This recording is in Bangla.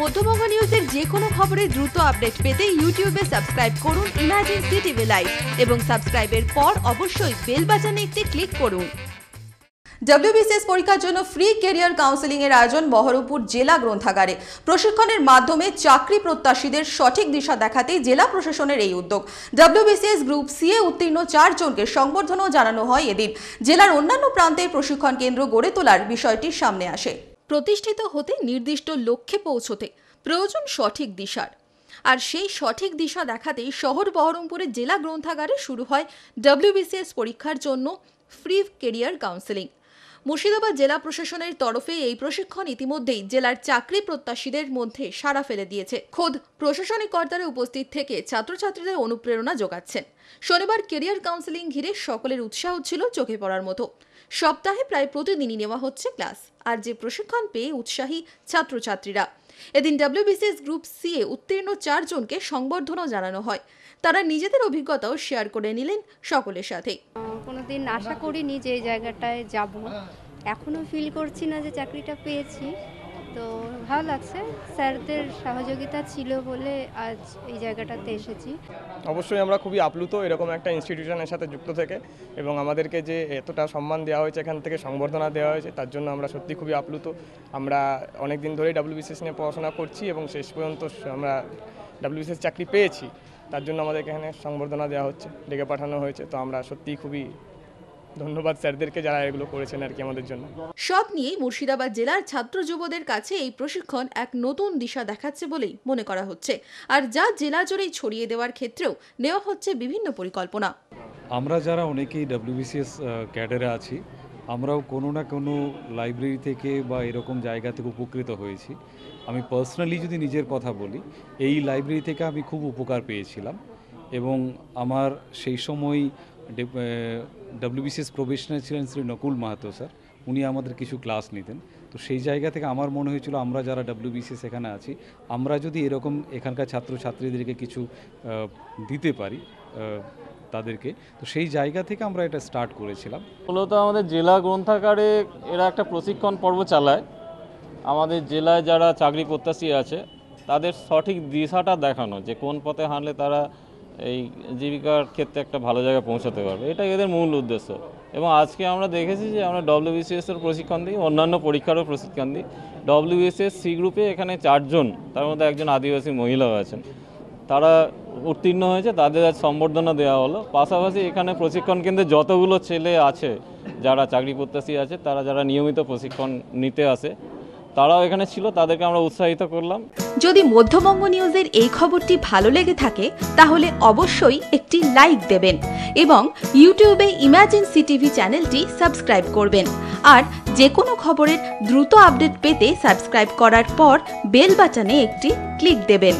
মধ্যবঙ্গ নিউজের যে কোনো খবরের দ্রুত আপডেট পেতে ইউটিউবে সাবস্ক্রাইব করুন ইমাজিন সিটিভি লাইভ এবং সাবস্ক্রাইবের পর অবশ্যই বেল বাটনে একটি ক্লিক করুন। ডব্লিউবিসিএস পরীক্ষার জন্য ফ্রি কেরিয়ার কাউন্সেলিং এর আয়োজন বহরমপুর জেলা গ্রন্থাগারে। প্রশিক্ষণের মাধ্যমে চাকরি প্রত্যাশীদের সঠিক দিশা দেখাতে জেলা প্রশাসনের এই উদ্যোগ। ডব্লিউবিসিএস গ্রুপ সি এ উত্তীর্ণ চারজনকে সংবর্ধনাও জানানো হয় এদিন। জেলার অন্যান্য প্রান্তের প্রশিক্ষণ কেন্দ্র গড়ে তোলার বিষয়টি সামনে আসে। প্রতিষ্ঠিত হতে নির্দিষ্ট লক্ষ্যে পৌঁছতে প্রয়োজন সঠিক দিশার। আর সেই সঠিক দিশা দেখাতেই শহর বহরমপুরের জেলা গ্রন্থাগারে শুরু হয় ডব্লিউবিসিএস পরীক্ষার জন্য ফ্রি কেরিয়ার কাউন্সেলিং মুর্শিদাবাদ জেলা প্রশাসনের তরফে এই প্রশিক্ষণ ইতিমধ্যেই জেলার চাকরি প্রত্যাশীদের মধ্যে সাড়া ফেলে দিয়েছে। খোদ প্রশাসনিক কর্তারা উপস্থিত থেকে ছাত্রছাত্রীদের অনুপ্রেরণা যোগাচ্ছেন। শনিবার কেরিয়ার কাউন্সেলিং ঘিরে সকলের উৎসাহ ছিল চোখে পড়ার মতো। সপ্তাহে প্রায় প্রতিদিনই নেওয়া হচ্ছে ক্লাস। আর যে প্রশিক্ষণ পেয়ে উৎসাহী ছাত্রছাত্রীরা। এদিন ডাব্লিউবিসিএস গ্রুপ সি এ উত্তীর্ণ চারজনকে সংবর্ধনাও জানানো হয়। তারা নিজেদের অভিজ্ঞতাও শেয়ার করে নিলেন সকলের সাথে। কোনোদিন আশা করিনি যে এই জায়গাটায় যাব। এখনও ফিল করছি না যে চাকরিটা পেয়েছি। তো ভালো লাগছে। স্যারদের সহযোগিতা ছিল বলে আজ এই জায়গাটাতে এসেছি। অবশ্যই আমরা খুবই আপ্লুত এরকম একটা ইনস্টিটিউশনের সাথে যুক্ত থেকে এবং আমাদেরকে যে এতটা সম্মান দেওয়া হয়েছে, এখান থেকে সংবর্ধনা দেওয়া হয়েছে, তার জন্য আমরা সত্যি খুবই আপ্লুত। আমরা অনেক দিন ধরেই ডাব্লিউবিসিএস নিয়ে পড়াশোনা করছি এবং শেষ পর্যন্ত আমরা ডাব্লিউবিসিএস চাকরি পেয়েছি। তার জন্য আমাদেরকে এখানে সংবর্ধনা দেওয়া হচ্ছে, ডেকে পাঠানো হয়েছে। তো আমরা সত্যিই খুবই ধন্যবাদ স্যারদেরকে যারা এগুলো করেছেন আর কি আমাদের জন্য। সব নিয়েই মুর্শিদাবাদ জেলার ছাত্র যুবদের কাছে এই প্রশিক্ষণ এক নতুন দিশা দেখাচ্ছে বলেই মনে করা হচ্ছে। আর যা জেলা জুড়েই ছড়িয়ে দেওয়ার ক্ষেত্রেও নেওয়া হচ্ছে বিভিন্ন পরিকল্পনা। আমরা যারা অনেকেই ডাব্লিউবিসিএস ক্যাডারে আছি আমরাও কোনো না কোনো লাইব্রেরি থেকে বা এরকম জায়গা থেকে উপকৃত হয়েছি। আমি পার্সোনালি যদি নিজের কথা বলি এই লাইব্রেরি থেকে আমি খুব উপকার পেয়েছিলাম। এবং আমার সেই সময় ডাব্লিউবিসিএস প্রফেশনাল ছিলেন শ্রী নকুল মাহাতো স্যার। উনি আমাদের কিছু ক্লাস নিতেন। তো সেই জায়গা থেকে আমার মনে হয়েছিল, আমরা যারা ডাব্লিউবিসিএস এখানে আছি, আমরা যদি এরকম এখানকার ছাত্রছাত্রীদেরকে কিছু দিতে পারি তাদেরকে, তো সেই জায়গা থেকে আমরা এটা স্টার্ট করেছিলাম। মূলত আমাদের জেলা গ্রন্থাগারে এরা একটা প্রশিক্ষণ পর্ব চালায়। আমাদের জেলায় যারা চাকরি প্রত্যাশী আছে, তাদের সঠিক দিশাটা দেখানো, যে কোন পথে হাঁটলে তারা এই জীবিকার ক্ষেত্রে একটা ভালো জায়গায় পৌঁছাতে পারবে। এটা এদের মূল উদ্দেশ্য। এবং আজকে আমরা দেখেছি যে আমরা ডব্লিউবিসিএস এর প্রশিক্ষণ দিই, অন্যান্য পরীক্ষারও প্রশিক্ষণ দিই। ডব্লিউবিসিএস সি গ্রুপে এখানে চারজন, তার মধ্যে একজন আদিবাসী মহিলাও আছেন। তারা উত্তীর্ণ হয়েছে, তাদের আজ সম্বর্ধনা দেওয়া হলো। পাশাপাশি এখানে প্রশিক্ষণ কেন্দ্রে যতগুলো ছেলে আছে, যারা চাকরি প্রত্যাশী আছে, তারা যারা নিয়মিত প্রশিক্ষণ নিতে আসে তারাও এখানে ছিল, তাদেরকে আমরা উৎসাহিত করলাম। যদি মধ্যবঙ্গ নিউজের এই খবরটি ভালো লেগে থাকে, তাহলে অবশ্যই একটি লাইক দেবেন এবং ইউটিউবে ইমাজিন সিটিভি চ্যানেলটি সাবস্ক্রাইব করবেন। আর যে কোনো খবরের দ্রুত আপডেট পেতে সাবস্ক্রাইব করার পর বেল বাটনে একটি ক্লিক দেবেন।